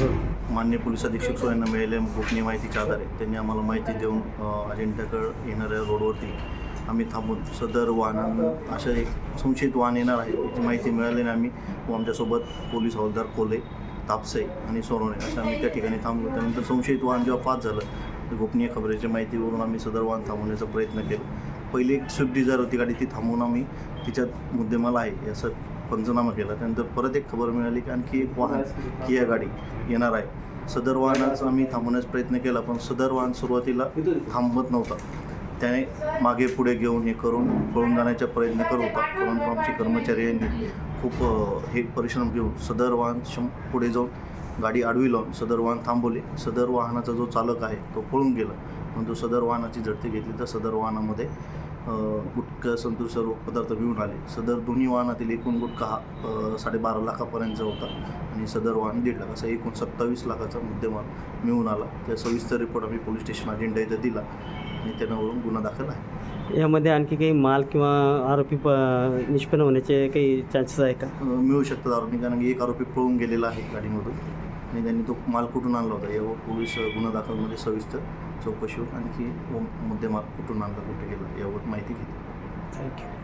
मान्य पोलीस अधीक्षक सोयांना मिळालेल्या गोपनीय माहितीच्या आधारे त्यांनी आम्हाला माहिती देऊन अ, येणाऱ्या रोडवरती आम्ही थांबून सदर वाहनांना असं एक संशयित वाहन येणार आहे याची माहिती मिळाल्याने आम्ही व आमच्यासोबत पोलीस हवालदार कोले तापसे आणि सोनवणे असं आम्ही त्या ठिकाणी थांबलो. त्यानंतर संशयित वाहन जेव्हा पास झालं गोपनीय खबरेच्या माहितीवरून आम्ही सदर वाहन थांबवण्याचा प्रयत्न केला. पहिली एक स्विफ्ट डिझायर होती गाडी ती थांबवून आम्ही तिच्यात मुद्देमाल आहे याचं पंचनामा केला. त्यानंतर परत एक खबर मिळाली की आणखी एक वाहन किया गाडी येणार आहे. सदर वाहनाचा आम्ही थांबवण्याचा प्रयत्न केला पण सदर वाहन सुरुवातीला थांबत नव्हता. त्याने मागे पुढे घेऊन हे करून पळून जाण्याचा प्रयत्न करत होता. परंतु आमचे कर्मचारी यांनी खूप हे परिश्रम घेऊन सदर वाहन शं पुढे जाऊन गाडी आडवी लावून सदर वाहन थांबवले. सदर वाहनाचा जो चालक आहे तो पळून गेला. परंतु सदर वाहनाची झडती घेतली तर सदर वाहनामध्ये गुटखा संतूर सर्व पदार्थ मिळून आले. सदर दोन्ही वाहनातील एकूण गुटखा हा साडेबारा लाखापर्यंतचा होता. आणि सदर वाहन दीड लाख असा एकूण सत्तावीस लाखाचा मुद्देमाल मिळून आला. त्या सविस्तर रिपोर्ट आम्ही पोलीस स्टेशन अजेंडा इथं दिला. आणि त्याच्यावरून गुन्हा दाखल आहे. यामध्ये आणखी काही माल किंवा आरोपी प निष्पन्न होण्याचे काही चान्सेस आहे का? मिळू शकतात आरोपी. कारण की एक आरोपी पळून गेलेला आहे गाडीमधून. आणि त्यांनी तो माल कुठून आणला होता? यावर पोलीस गुन्हा दाखलमध्ये सविस्तर चौकशी आणखी व मुद्देमाल कुठून आणला कुठे गेला यावर माहिती घेतली. थँक्यू